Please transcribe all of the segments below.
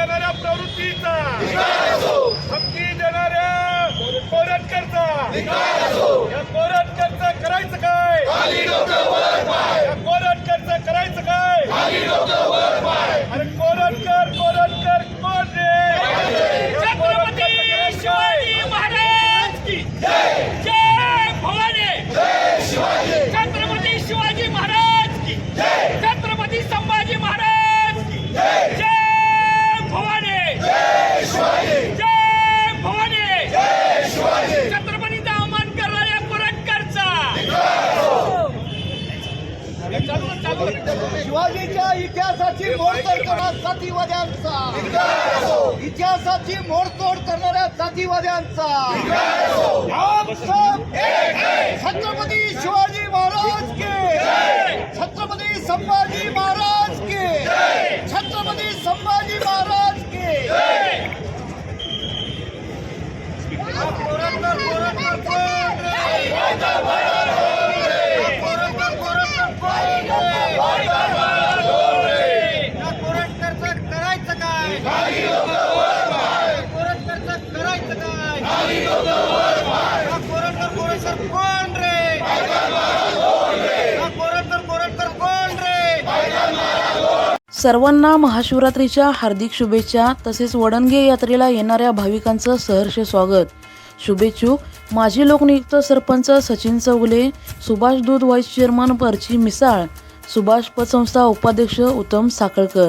छत्रपतीचा करणाऱ्या प्रवृत्तीचा. धमकी देणाऱ्या कोरटकरचा या कोरटकरचं करायचं का या कोरटकरचं करायचं काय अरे कोरटकर कोरटकर कोण रे या कोरटकरचं करायचं काय? महाराज की जय भवानी छत्रपती शिवाजी महाराज की छत्रपती संभाजी महाराज की जय भवानी जय भवानी छत्रपतीचा अवमान करणाऱ्या कोरटकरचा शिवाजीच्या इतिहासाची मोडतोड करणाऱ्या जातीवाद्यांचा. इतिहासाची मोडतोड करणाऱ्या जातीवाद्यांचा हम सब छत्रपती शिवाजी महाराज के छत्रपती संभाजी महाराज के छत्रपती संभाजी महाराज के कोरटकर, कोरटकर, कोण रे? कोरटकर, कोरटकर, कोण रे? या कोरटकरचं करायचं काय कोरटकरचं करायचं काय या तर कोण रे? सर्वांना महाशिवरात्रीच्या हार्दिक शुभेच्छा. तसेच वडणगे यात्रेला येणाऱ्या भाविकांचं सहर्ष स्वागत. शुभेच्छुक माजी लोकनियुक्त सरपंच सचिन चौगले सुभाष दूध व्हाईस चेअरमन परची मिसाळ सुभाष पतसंस्था उपाध्यक्ष उत्तम साखळकर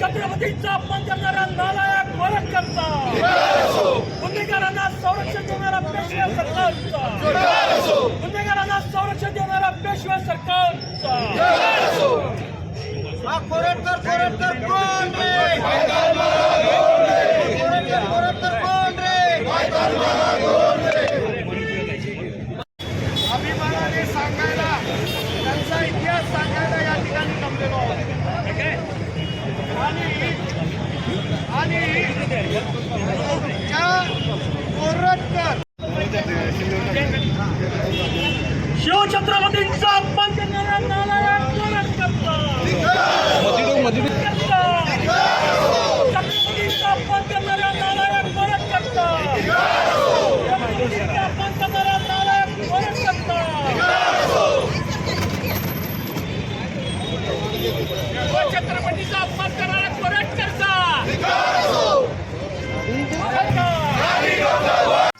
छत्रपतींचा अपमान करणारा नालायक कोरटकरचा गुन्हेगारांना संरक्षण देणारा पेशवे सरकारचा गुन्हेगारांना संरक्षण देणारा पेशवे सरकारचा कोरटकर कोरटकर कोण कोरटकर कोण रे अभिमानाने सांगायला त्यांचा इतिहास सांगायला या ठिकाणी जमलेलो आहोत आणि आणि त्या कोरटकर ಛತ್ರಪತಿ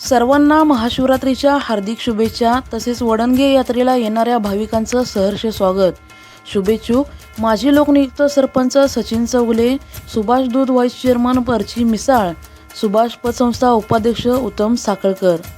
सर्वांना महाशिवरात्रीच्या हार्दिक शुभेच्छा. तसेच वडणगे यात्रेला येणाऱ्या भाविकांचं सहर्ष स्वागत. शुभेच्छुक माजी लोकनियुक्त सरपंच सचिन चौगुले सुभाष दूध व्हाईस चेअरमन परची मिसाळ सुभाष पतसंस्था उपाध्यक्ष उत्तम साखळकर.